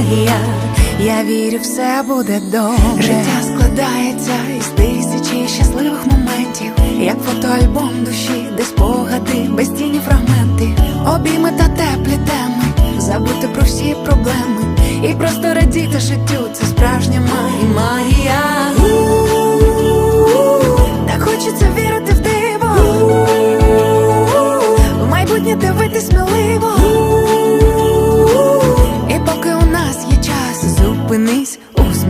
магія. Я вірю, все буде добре. Життя складається із тисячі щасливих моментів, як фотоальбом душі, де спогади, без тіні фрагменти, обійми та теплі теми, забути про всі проблеми і просто радіти життю. Це справжня магія. Так хочеться вірити в диво, в майбутнє дивитись сміливо.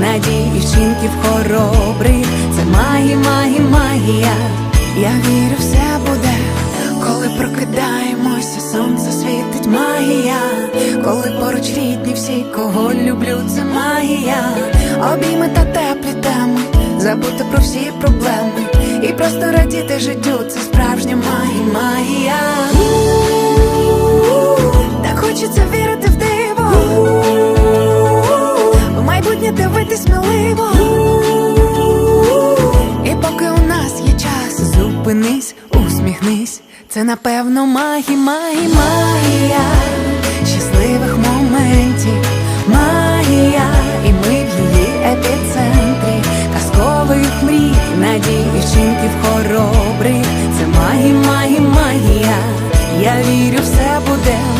надій і вчинків хоробрих. Це магія, магія, магія. Я вірю, все буде, коли прокидаємося, сонце світить магія, коли поруч рідні всі, кого люблю, це магія, обійми та теплі теми, забути про всі проблеми і просто радіти життю, це справжня магія, магія. Майбутнє сміливо. І поки у нас є час, зупинись, усміхнись. Це напевно магія, магія, магія щасливих моментів, магія, і ми в її епіцентрі, казкових мрій, надій і вчинків хоробрих. Це магія, магія, магія. Я вірю, все буде